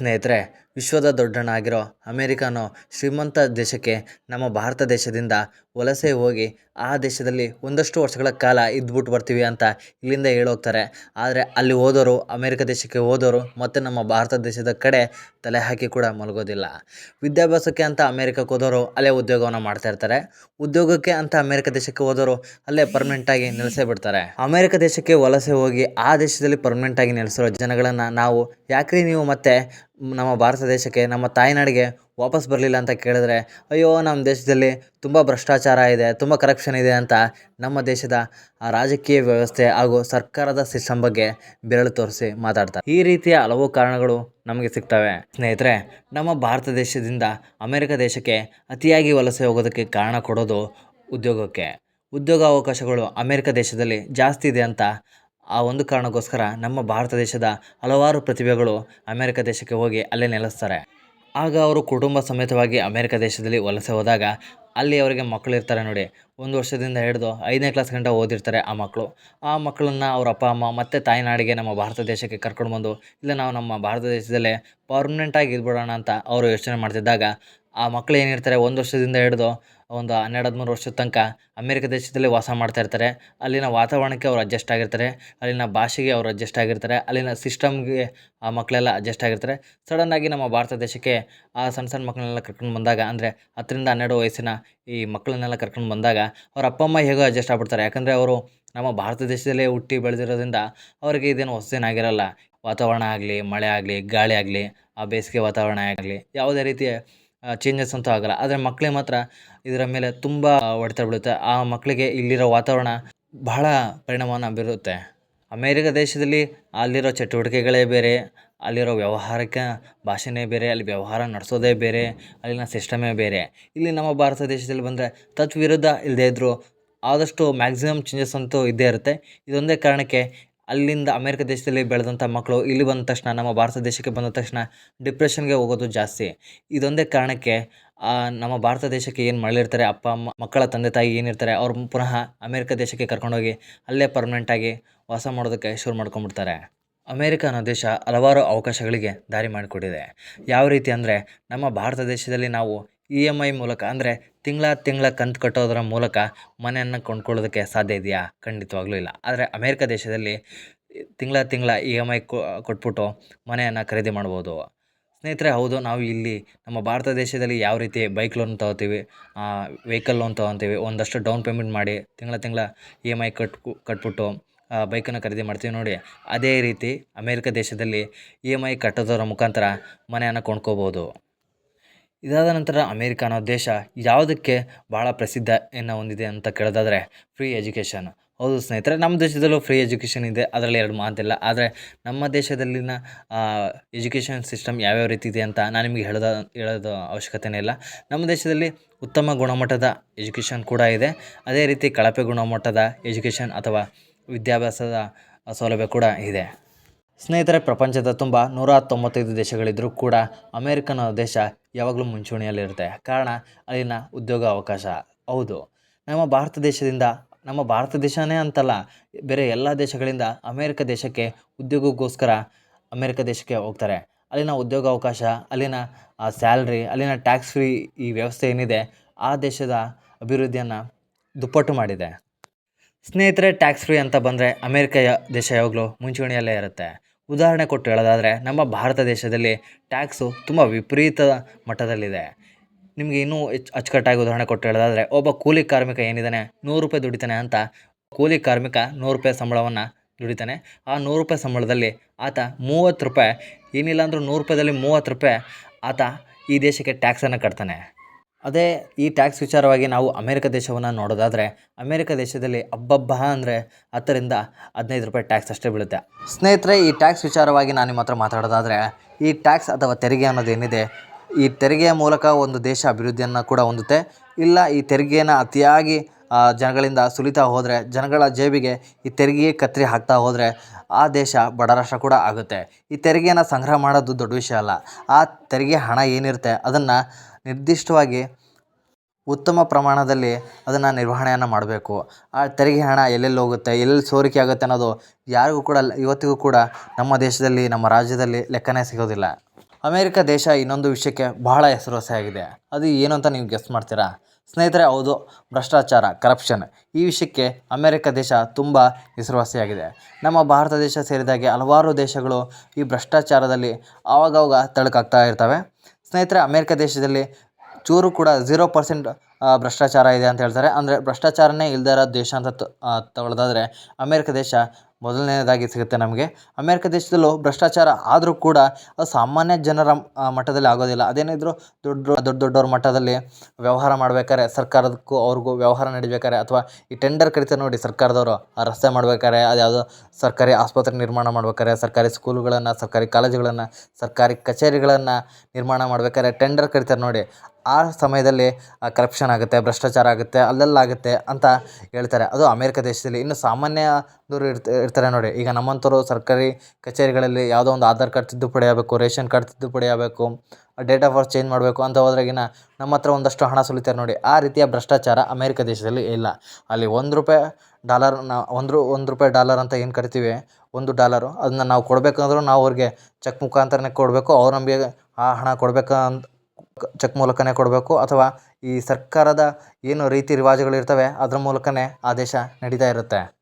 ಸ್ನೇಹಿತರೆ, ವಿಶ್ವದ ದೊಡ್ಡಣ್ಣ ಆಗಿರೋ ಶ್ರೀಮಂತ ದೇಶಕ್ಕೆ ನಮ್ಮ ಭಾರತ ದೇಶದಿಂದ ವಲಸೆ ಹೋಗಿ ಆ ದೇಶದಲ್ಲಿ ಒಂದಷ್ಟು ವರ್ಷಗಳ ಕಾಲ ಇದ್ಬಿಟ್ಟು ಬರ್ತೀವಿ ಅಂತ ಇಲ್ಲಿಂದ ಹೇಳೋಗ್ತಾರೆ. ಆದರೆ ಅಲ್ಲಿ ಹೋದವರು ಅಮೇರಿಕ ದೇಶಕ್ಕೆ ಹೋದವರು ಮತ್ತು ನಮ್ಮ ಭಾರತ ದೇಶದ ಕಡೆ ತಲೆ ಹಾಕಿ ಕೂಡ ಮಲಗೋದಿಲ್ಲ. ವಿದ್ಯಾಭ್ಯಾಸಕ್ಕೆ ಅಂತ ಅಮೇರಿಕಕ್ಕೆ ಹೋದವರು ಅಲ್ಲೇ ಉದ್ಯೋಗವನ್ನು ಮಾಡ್ತಾ ಇರ್ತಾರೆ. ಉದ್ಯೋಗಕ್ಕೆ ಅಂತ ಅಮೇರಿಕ ದೇಶಕ್ಕೆ ಹೋದವರು ಅಲ್ಲೇ ಪರ್ಮನೆಂಟಾಗಿ ನೆಲೆಸೇ ಬಿಡ್ತಾರೆ. ಅಮೇರಿಕ ದೇಶಕ್ಕೆ ವಲಸೆ ಹೋಗಿ ಆ ದೇಶದಲ್ಲಿ ಪರ್ಮನೆಂಟಾಗಿ ನೆಲೆಸಿರೋ ಜನಗಳನ್ನು ನಾವು ಯಾಕ್ರಿ ನೀವು ಮತ್ತೆ ನಮ್ಮ ಭಾರತ ದೇಶಕ್ಕೆ, ನಮ್ಮ ತಾಯ್ನಾಡಿಗೆ ವಾಪಸ್ ಬರಲಿಲ್ಲ ಅಂತ ಕೇಳಿದ್ರೆ, ಅಯ್ಯೋ, ನಮ್ಮ ದೇಶದಲ್ಲಿ ತುಂಬ ಭ್ರಷ್ಟಾಚಾರ ಇದೆ, ತುಂಬ ಕರಪ್ಷನ್ ಇದೆ ಅಂತ ನಮ್ಮ ದೇಶದ ರಾಜಕೀಯ ವ್ಯವಸ್ಥೆ ಹಾಗೂ ಸರ್ಕಾರದ ಸಿಸ್ಟಮ್ ಬಗ್ಗೆ ಬೆರಳು ತೋರಿಸಿ ಮಾತಾಡ್ತಾರೆ. ಈ ರೀತಿಯ ಹಲವು ಕಾರಣಗಳು ನಮಗೆ ಸಿಗ್ತವೆ. ಸ್ನೇಹಿತರೆ, ನಮ್ಮ ಭಾರತ ದೇಶದಿಂದ ಅಮೆರಿಕ ದೇಶಕ್ಕೆ ಅತಿಯಾಗಿ ವಲಸೆ ಹೋಗೋದಕ್ಕೆ ಕಾರಣ ಕೊಡೋದು ಉದ್ಯೋಗಕ್ಕೆ. ಉದ್ಯೋಗ ಅವಕಾಶಗಳು ಅಮೆರಿಕ ದೇಶದಲ್ಲಿ ಜಾಸ್ತಿ ಇದೆ ಅಂತ ಆ ಒಂದು ಕಾರಣಕ್ಕೋಸ್ಕರ ನಮ್ಮ ಭಾರತ ದೇಶದ ಹಲವಾರು ಪ್ರತಿಭೆಗಳು ಅಮೇರಿಕ ದೇಶಕ್ಕೆ ಹೋಗಿ ಅಲ್ಲೇ ನೆಲೆಸ್ತಾರೆ. ಆಗ ಅವರು ಕುಟುಂಬ ಸಮೇತವಾಗಿ ಅಮೇರಿಕ ದೇಶದಲ್ಲಿ ವಲಸೆ ಹೋದಾಗ ಅಲ್ಲಿ ಅವರಿಗೆ ಮಕ್ಕಳಿರ್ತಾರೆ ನೋಡಿ. ಒಂದು ವರ್ಷದಿಂದ ಹಿಡಿದು ಐದನೇ ಕ್ಲಾಸ್ ಗಂಟ ಓದಿರ್ತಾರೆ ಆ ಮಕ್ಕಳು. ಆ ಮಕ್ಕಳನ್ನು ಅವ್ರ ಅಪ್ಪ, ಅಮ್ಮ ಮತ್ತು ತಾಯ್ನಾಡಿಗೆ ನಮ್ಮ ಭಾರತ ದೇಶಕ್ಕೆ ಕರ್ಕೊಂಡು ಬಂದು, ಇಲ್ಲ ನಾವು ನಮ್ಮ ಭಾರತ ದೇಶದಲ್ಲೇ ಪರ್ಮನೆಂಟಾಗಿ ಇದ್ಬಿಡೋಣ ಅಂತ ಅವರು ಯೋಚನೆ ಮಾಡ್ತಿದ್ದಾಗ ಆ ಮಕ್ಕಳು ಏನಿರ್ತಾರೆ, ಒಂದು ವರ್ಷದಿಂದ ಹಿಡಿದು ಒಂದು ಹನ್ನೆರಡು, ಹದಿಮೂರು ವರ್ಷದ ತನಕ ಅಮೇರಿಕ ದೇಶದಲ್ಲಿ ವಾಸ ಮಾಡ್ತಾ ಇರ್ತಾರೆ. ಅಲ್ಲಿನ ವಾತಾವರಣಕ್ಕೆ ಅವ್ರು ಅಡ್ಜಸ್ಟ್ ಆಗಿರ್ತಾರೆ. ಅಲ್ಲಿನ ಭಾಷೆಗೆ ಅವ್ರು ಅಡ್ಜಸ್ಟ್ ಆಗಿರ್ತಾರೆ. ಅಲ್ಲಿನ ಸಿಸ್ಟಮ್ಗೆ ಆ ಮಕ್ಕಳೆಲ್ಲ ಅಡ್ಜಸ್ಟ್ ಆಗಿರ್ತಾರೆ. ಸಡನ್ನಾಗಿ ನಮ್ಮ ಭಾರತ ದೇಶಕ್ಕೆ ಆ ಸಣ್ಣ ಸಣ್ಣ ಮಕ್ಕಳನ್ನೆಲ್ಲ ಕರ್ಕೊಂಡು ಬಂದಾಗ, ಅಂದರೆ ಹತ್ತರಿಂದ ಹನ್ನೆರಡು ವಯಸ್ಸಿನ ಈ ಮಕ್ಕಳನ್ನೆಲ್ಲ ಕರ್ಕೊಂಡು ಬಂದಾಗ ಅವ್ರ ಅಪ್ಪ, ಅಮ್ಮ ಹೇಗೋ ಅಡ್ಜಸ್ಟ್ ಆಗ್ಬಿಡ್ತಾರೆ. ಯಾಕಂದರೆ ಅವರು ನಮ್ಮ ಭಾರತ ದೇಶದಲ್ಲೇ ಹುಟ್ಟಿ ಬೆಳೆದಿರೋದ್ರಿಂದ ಅವರಿಗೆ ಇದೇನು ಹೊಸದೇನಾಗಿರಲ್ಲ ವಾತಾವರಣ ಆಗಲಿ, ಮಳೆ ಆಗಲಿ, ಗಾಳಿ ಆಗಲಿ, ಆ ಬೇಸಿಗೆ ವಾತಾವರಣ ಆಗಲಿ, ಯಾವುದೇ ರೀತಿಯ ಚೇಂಜಸ್ ಅಂತೂ ಆಗಲ್ಲ. ಆದರೆ ಮಕ್ಕಳಿಗೆ ಮಾತ್ರ ಇದರ ಮೇಲೆ ತುಂಬ ಹೊಡೆತ ಬೀಳುತ್ತೆ. ಆ ಮಕ್ಕಳಿಗೆ ಇಲ್ಲಿರೋ ವಾತಾವರಣ ಬಹಳ ಪರಿಣಾಮವನ್ನು ಬೀರುತ್ತೆ. ಅಮೇರಿಕ ದೇಶದಲ್ಲಿ ಅಲ್ಲಿರೋ ಚಟುವಟಿಕೆಗಳೇ ಬೇರೆ ಅಲ್ಲಿರೋ ವ್ಯವಹಾರಕ್ಕೆ ಭಾಷೆನೇ ಬೇರೆ, ಅಲ್ಲಿ ವ್ಯವಹಾರ ನಡೆಸೋದೇ ಬೇರೆ, ಅಲ್ಲಿನ ಸಿಸ್ಟಮೇ ಬೇರೆ. ಇಲ್ಲಿ ನಮ್ಮ ಭಾರತ ದೇಶದಲ್ಲಿ ಬಂದರೆ ತದ್ವಿರುದ್ಧ ಇಲ್ಲದೇ ಇದ್ದರೂ ಆದಷ್ಟು ಮ್ಯಾಕ್ಸಿಮಮ್ ಚೇಂಜಸ್ ಅಂತೂ ಇದ್ದೇ ಇರುತ್ತೆ. ಇದೊಂದೇ ಕಾರಣಕ್ಕೆ ಅಲ್ಲಿಂದ ಅಮೇರಿಕ ದೇಶದಲ್ಲಿ ಬೆಳೆದಂಥ ಮಕ್ಕಳು ಇಲ್ಲಿ ಬಂದ ತಕ್ಷಣ, ನಮ್ಮ ಭಾರತ ದೇಶಕ್ಕೆ ಬಂದ ತಕ್ಷಣ ಡಿಪ್ರೆಷನ್ಗೆ ಹೋಗೋದು ಜಾಸ್ತಿ. ಇದೊಂದೇ ಕಾರಣಕ್ಕೆ ನಮ್ಮ ಭಾರತ ದೇಶಕ್ಕೆ ಏನು ಮರಳಿರ್ತಾರೆ? ಅಪ್ಪ, ಅಮ್ಮ, ಮಕ್ಕಳ ತಂದೆ, ತಾಯಿ ಏನಿರ್ತಾರೆ? ಅವ್ರು ಪುನಃ ಅಮೇರಿಕ ದೇಶಕ್ಕೆ ಕರ್ಕೊಂಡೋಗಿ ಅಲ್ಲೇ ಪರ್ಮನೆಂಟಾಗಿ ವಾಸ ಮಾಡೋದಕ್ಕೆ ಶುರು ಮಾಡ್ಕೊಂಡ್ಬಿಡ್ತಾರೆ. ಅಮೇರಿಕ ಅನ್ನೋ ದೇಶ ಹಲವಾರು ಅವಕಾಶಗಳಿಗೆ ದಾರಿ ಮಾಡಿಕೊಟ್ಟಿದೆ. ಯಾವ ರೀತಿ ಅಂದರೆ ನಮ್ಮ ಭಾರತ ದೇಶದಲ್ಲಿ ನಾವು ಇ ಎಂ ಐ ಮೂಲಕ ಅಂದರೆ ತಿಂಗಳ ತಿಂಗಳ ಕಂತು ಕಟ್ಟೋದರ ಮೂಲಕ ಮನೆಯನ್ನು ಕೊಂಡ್ಕೊಳ್ಳೋದಕ್ಕೆ ಸಾಧ್ಯ ಇದೆಯಾ? ಖಂಡಿತವಾಗ್ಲೂ ಇಲ್ಲ. ಆದರೆ ಅಮೇರಿಕ ದೇಶದಲ್ಲಿ ತಿಂಗಳ ತಿಂಗಳ ಇ ಎಂ ಐ ಕೊಟ್ಬಿಟ್ಟು ಮನೆಯನ್ನು ಖರೀದಿ ಮಾಡ್ಬೋದು. ಸ್ನೇಹಿತರೆ, ಹೌದು, ನಾವು ಇಲ್ಲಿ ನಮ್ಮ ಭಾರತ ದೇಶದಲ್ಲಿ ಯಾವ ರೀತಿ ಬೈಕ್ ಲೋನ್ ತೊಗೋತೀವಿ ವೆಹಿಕಲ್ ಲೋನ್ ತೊಗೊತೀವಿ, ಒಂದಷ್ಟು ಡೌನ್ ಪೇಮೆಂಟ್ ಮಾಡಿ ತಿಂಗಳ ತಿಂಗಳ ಇ ಎಂ ಐ ಕಟ್ಕು, ಕಟ್ಬಿಟ್ಟು ಬೈಕನ್ನು ಖರೀದಿ ಮಾಡ್ತೀವಿ ನೋಡಿ. ಅದೇ ರೀತಿ ಅಮೇರಿಕ ದೇಶದಲ್ಲಿ ಇ ಎಂ ಐ ಕಟ್ಟೋದರ ಮುಖಾಂತರ ಮನೆಯನ್ನು ಕೊಂಡ್ಕೋಬೋದು. ಇದಾದ ನಂತರ ಅಮೇರಿಕ ಅನ್ನೋ ದೇಶ ಯಾವುದಕ್ಕೆ ಭಾಳ ಪ್ರಸಿದ್ಧ ಏನೋ ಹೊಂದಿದೆ ಅಂತ ಕೇಳೋದಾದರೆ ಫ್ರೀ ಎಜುಕೇಷನ್ ಹೌದು ಸ್ನೇಹಿತರೆ, ನಮ್ಮ ದೇಶದಲ್ಲೂ ಫ್ರೀ ಎಜುಕೇಷನ್ ಇದೆ. ಅದರಲ್ಲಿ ಎರಡು ಮಾತಿಲ್ಲ. ಆದರೆ ನಮ್ಮ ದೇಶದಲ್ಲಿನ ಎಜುಕೇಷನ್ ಸಿಸ್ಟಮ್ ಯಾವ್ಯಾವ ರೀತಿ ಇದೆ ಅಂತ ನಾನು ನಿಮಗೆ ಹೇಳೋದ, ಹೇಳೋದು ಅವಶ್ಯಕತೆನೇ ಇಲ್ಲ. ನಮ್ಮ ದೇಶದಲ್ಲಿ ಉತ್ತಮ ಗುಣಮಟ್ಟದ ಎಜುಕೇಷನ್ ಕೂಡ ಇದೆ. ಅದೇ ರೀತಿ ಕಳಪೆ ಗುಣಮಟ್ಟದ ಎಜುಕೇಷನ್ ಅಥವಾ ವಿದ್ಯಾಭ್ಯಾಸದ ಸೌಲಭ್ಯ ಕೂಡ ಇದೆ. ಸ್ನೇಹಿತರೆ, ಪ್ರಪಂಚದ ತುಂಬ ನೂರ ತೊಂಬತ್ತೈದು ದೇಶಗಳಿದ್ದರೂ ಕೂಡ ಅಮೇರಿಕನ್ ದೇಶ ಯಾವಾಗಲೂ ಮುಂಚೂಣಿಯಲ್ಲಿರುತ್ತೆ. ಕಾರಣ, ಅಲ್ಲಿನ ಉದ್ಯೋಗ ಅವಕಾಶ. ಹೌದು. ನಮ್ಮ ಭಾರತ ದೇಶದಿಂದ, ನಮ್ಮ ಭಾರತ ದೇಶನೇ ಅಂತಲ್ಲ, ಬೇರೆ ಎಲ್ಲ ದೇಶಗಳಿಂದ ಅಮೇರಿಕ ದೇಶಕ್ಕೆ, ಉದ್ಯೋಗಕ್ಕೋಸ್ಕರ ಅಮೇರಿಕ ದೇಶಕ್ಕೆ ಹೋಗ್ತಾರೆ. ಅಲ್ಲಿನ ಉದ್ಯೋಗ ಅವಕಾಶ, ಅಲ್ಲಿನ ಸ್ಯಾಲ್ರಿ, ಅಲ್ಲಿನ ಟ್ಯಾಕ್ಸ್ ಫ್ರೀ ಈ ವ್ಯವಸ್ಥೆ ಏನಿದೆ, ಆ ದೇಶದ ಅಭಿವೃದ್ಧಿಯನ್ನು ದುಪ್ಪಟ್ಟು ಮಾಡಿದೆ. ಸ್ನೇಹಿತರೆ ಟ್ಯಾಕ್ಸ್ ಫ್ರೀ ಅಂತ ಬಂದರೆ ಅಮೇರಿಕ ದೇಶ ಯಾವಾಗಲೂ ಮುಂಚೂಣಿಯಲ್ಲೇ ಇರುತ್ತೆ. ಉದಾಹರಣೆ ಕೊಟ್ಟು ಹೇಳೋದಾದರೆ, ನಮ್ಮ ಭಾರತ ದೇಶದಲ್ಲಿ ಟ್ಯಾಕ್ಸು ತುಂಬ ವಿಪರೀತ ಮಟ್ಟದಲ್ಲಿದೆ. ನಿಮಗೆ ಇನ್ನೂ ಹೆಚ್ಚು ಅಚ್ಚುಕಟ್ಟಾಗಿ ಉದಾಹರಣೆ ಕೊಟ್ಟು ಹೇಳೋದಾದರೆ, ಒಬ್ಬ ಕೂಲಿ ಕಾರ್ಮಿಕ ಏನಿದ್ದಾನೆ, ನೂರು ರೂಪಾಯಿ ದುಡಿತಾನೆ ಅಂತ ಕೂಲಿ ಕಾರ್ಮಿಕ ನೂರು ರೂಪಾಯಿ ಸಂಬಳವನ್ನು ದುಡಿತಾನೆ. ಆ ನೂರು ರೂಪಾಯಿ ಸಂಬಳದಲ್ಲಿ ಆತ ಮೂವತ್ತು ರೂಪಾಯಿ ಏನಿಲ್ಲ ಅಂದರೂ ನೂರು ರೂಪಾಯಿದಲ್ಲಿ ಮೂವತ್ತು ರೂಪಾಯಿ ಆತ ಈ ದೇಶಕ್ಕೆ ಟ್ಯಾಕ್ಸನ್ನು ಕಟ್ತಾನೆ. ಅದೇ ಈ ಟ್ಯಾಕ್ಸ್ ವಿಚಾರವಾಗಿ ನಾವು ಅಮೇರಿಕ ದೇಶವನ್ನು ನೋಡೋದಾದರೆ ಅಮೇರಿಕ ದೇಶದಲ್ಲಿ ಅಬ್ಬಬ್ಬ ಅಂದರೆ ಹತ್ತರಿಂದ ಹದಿನೈದು ರೂಪಾಯಿ ಟ್ಯಾಕ್ಸ್ ಅಷ್ಟೇ ಬೀಳುತ್ತೆ. ಸ್ನೇಹಿತರೆ, ಈ ಟ್ಯಾಕ್ಸ್ ವಿಚಾರವಾಗಿ ನಾನು ನಿಮ್ಮ ಹತ್ರ ಮಾತಾಡೋದಾದರೆ ಈ ಟ್ಯಾಕ್ಸ್ ಅಥವಾ ತೆರಿಗೆ ಅನ್ನೋದೇನಿದೆ ಈ ತೆರಿಗೆಯ ಮೂಲಕ ಒಂದು ದೇಶ ಅಭಿವೃದ್ಧಿಯನ್ನು ಕೂಡ ಹೊಂದುತ್ತೆ. ಇಲ್ಲ, ಈ ತೆರಿಗೆಯನ್ನು ಅತಿಯಾಗಿ ಜನಗಳಿಂದ ಸುಲಿತಾ ಹೋದರೆ, ಜನಗಳ ಜೇಬಿಗೆ ಈ ತೆರಿಗೆ ಕತ್ತರಿ ಹಾಕ್ತಾ ಹೋದರೆ ಆ ದೇಶ ಬಡ ರಾಷ್ಟ್ರ ಕೂಡ ಆಗುತ್ತೆ. ಈ ತೆರಿಗೆಯನ್ನು ಸಂಗ್ರಹ ಮಾಡೋದು ದೊಡ್ಡ ವಿಷಯ ಅಲ್ಲ. ಆ ತೆರಿಗೆ ಹಣ ಏನಿರುತ್ತೆ, ಅದನ್ನು ನಿರ್ದಿಷ್ಟವಾಗಿ ಉತ್ತಮ ಪ್ರಮಾಣದಲ್ಲಿ ಅದನ್ನು ನಿರ್ವಹಣೆಯನ್ನು ಮಾಡಬೇಕು. ಆ ತೆರಿಗೆ ಹಣ ಎಲ್ಲೆಲ್ಲಿ ಹೋಗುತ್ತೆ, ಎಲ್ಲೆಲ್ಲಿ ಸೋರಿಕೆ ಆಗುತ್ತೆ ಅನ್ನೋದು ಯಾರಿಗೂ ಕೂಡ ಇವತ್ತಿಗೂ ಕೂಡ ನಮ್ಮ ದೇಶದಲ್ಲಿ, ನಮ್ಮ ರಾಜ್ಯದಲ್ಲಿ ಲೆಕ್ಕನೇ ಸಿಗೋದಿಲ್ಲ. ಅಮೇರಿಕ ದೇಶ ಇನ್ನೊಂದು ವಿಷಯಕ್ಕೆ ಬಹಳ ಹೆಸರುವಾಸಿಯಾಗಿದೆ. ಅದು ಏನು ಅಂತ ನೀವು ಗೆಸ್ ಮಾಡ್ತೀರಾ? ಸ್ನೇಹಿತರೆ, ಹೌದು, ಭ್ರಷ್ಟಾಚಾರ ಕರಪ್ಷನ್ ಈ ವಿಷಯಕ್ಕೆ ಅಮೇರಿಕ ದೇಶ ತುಂಬ ಹೆಸರುವಾಸಿಯಾಗಿದೆ. ನಮ್ಮ ಭಾರತ ದೇಶ ಸೇರಿದಾಗೆ ಹಲವಾರು ದೇಶಗಳು ಈ ಭ್ರಷ್ಟಾಚಾರದಲ್ಲಿ ಆವಾಗವಾಗ ತಳಕಾಗ್ತಾ ಇರ್ತವೆ. ಸ್ನೇಹಿತರೆ ಅಮೇರಿಕ ದೇಶದಲ್ಲಿ ಚೂರು ಕೂಡ ಜೀರೋ ಪರ್ಸೆಂಟ್ ಭ್ರಷ್ಟಾಚಾರ ಇದೆ ಅಂತ ಹೇಳ್ತಾರೆ. ಅಂದರೆ ಭ್ರಷ್ಟಾಚಾರನೇ ಇಲ್ಲದೇ ಇರೋ ದೇಶ ಅಂತ ತಗೊಳ್ಳೋದಾದರೆ ಅಮೇರಿಕ ದೇಶ ಮೊದಲನೇದಾಗಿ ಸಿಗುತ್ತೆ ನಮಗೆ. ಅಮೇರಿಕ ದೇಶದಲ್ಲೂ ಭ್ರಷ್ಟಾಚಾರ ಆದರೂ ಕೂಡ ಸಾಮಾನ್ಯ ಜನರ ಮಟ್ಟದಲ್ಲಿ ಆಗೋದಿಲ್ಲ. ಅದೇನಿದ್ರು ದೊಡ್ಡ ದೊಡ್ಡ ದೊಡ್ಡವ್ರ ಮಟ್ಟದಲ್ಲಿ ವ್ಯವಹಾರ ಮಾಡ್ಬೇಕಾದ್ರೆ ಸರ್ಕಾರದಕ್ಕೂ ಅವ್ರಿಗೂ ವ್ಯವಹಾರ ನಡಿಬೇಕಾದ್ರೆ ಅಥವಾ ಈ ಟೆಂಡರ್ ಕರಿತಾರೆ ನೋಡಿ ಸರ್ಕಾರದವರು ಆ ರಸ್ತೆ ಮಾಡ್ಬೇಕಾದ್ರೆ ಅದು ಸರ್ಕಾರಿ ಆಸ್ಪತ್ರೆ ನಿರ್ಮಾಣ ಮಾಡ್ಬೇಕಾದ್ರೆ ಸರ್ಕಾರಿ ಸ್ಕೂಲುಗಳನ್ನು, ಸರ್ಕಾರಿ ಕಾಲೇಜುಗಳನ್ನು, ಸರ್ಕಾರಿ ಕಚೇರಿಗಳನ್ನು ನಿರ್ಮಾಣ ಮಾಡ್ಬೇಕಾದ್ರೆ ಟೆಂಡರ್ ಕರಿತಾರೆ ನೋಡಿ ಆ ಸಮಯದಲ್ಲಿ ಆ ಕರಪ್ಷನ್ ಆಗುತ್ತೆ, ಭ್ರಷ್ಟಾಚಾರ ಆಗುತ್ತೆ, ಅಲ್ಲೆಲ್ಲ ಆಗುತ್ತೆ ಅಂತ ಹೇಳ್ತಾರೆ. ಅದು ಅಮೇರಿಕ ದೇಶದಲ್ಲಿ ಇನ್ನು ಸಾಮಾನ್ಯದವರು ಇರ್ತ, ಇರ್ತಾರೆ ನೋಡಿ. ಈಗ ನಮ್ಮಂಥವ್ರು ಸರ್ಕಾರಿ ಕಚೇರಿಗಳಲ್ಲಿ ಯಾವುದೋ ಒಂದು ಆಧಾರ್ ಕಾರ್ಡ್ ತಿದ್ದುಪಡಿ ಆಗಬೇಕು, ರೇಷನ್ ಕಾರ್ಡ್ ತಿದ್ದುಪಡಿ ಆಗಬೇಕು, ಡೇಟ್ ಆಫ್ ಬರ್ತ್ ಚೇಂಜ್ ಮಾಡಬೇಕು ಅಂತ ಹೋದ್ರಾಗಿನ ನಮ್ಮ ಹತ್ರ ಒಂದಷ್ಟು ಹಣ ಸುಲಿತಾರೆ ನೋಡಿ. ಆ ರೀತಿಯ ಭ್ರಷ್ಟಾಚಾರ ಅಮೇರಿಕ ದೇಶದಲ್ಲಿ ಇಲ್ಲ. ಅಲ್ಲಿ ಒಂದು ರೂಪಾಯಿ ಡಾಲರ್ ನಾವು ಒಂದು ಒಂದು ರೂಪಾಯಿ ಡಾಲರ್ ಅಂತ ಏನು ಕರಿತೀವಿ? ಒಂದು ಡಾಲರು. ಅದನ್ನ ನಾವು ಕೊಡಬೇಕಂದ್ರೂ ನಾವು ಅವ್ರಿಗೆ ಚೆಕ್ ಮುಖಾಂತರನೇ ಕೊಡಬೇಕು. ಅವ್ರು ನಮಗೆ ಆ ಹಣ ಕೊಡ್ಬೇಕು ಚೆಕ್ ಮೂಲಕನೇ ಕೊಡಬೇಕು ಅಥವಾ ಈ ಸರ್ಕಾರದ ಏನು ರೀತಿ ರಿವಾಜುಗಳಿರ್ತವೆ ಅದ್ರ ಮೂಲಕನೇ ಆದೇಶ ದೇಶ ನಡೀತಾ ಇರುತ್ತೆ.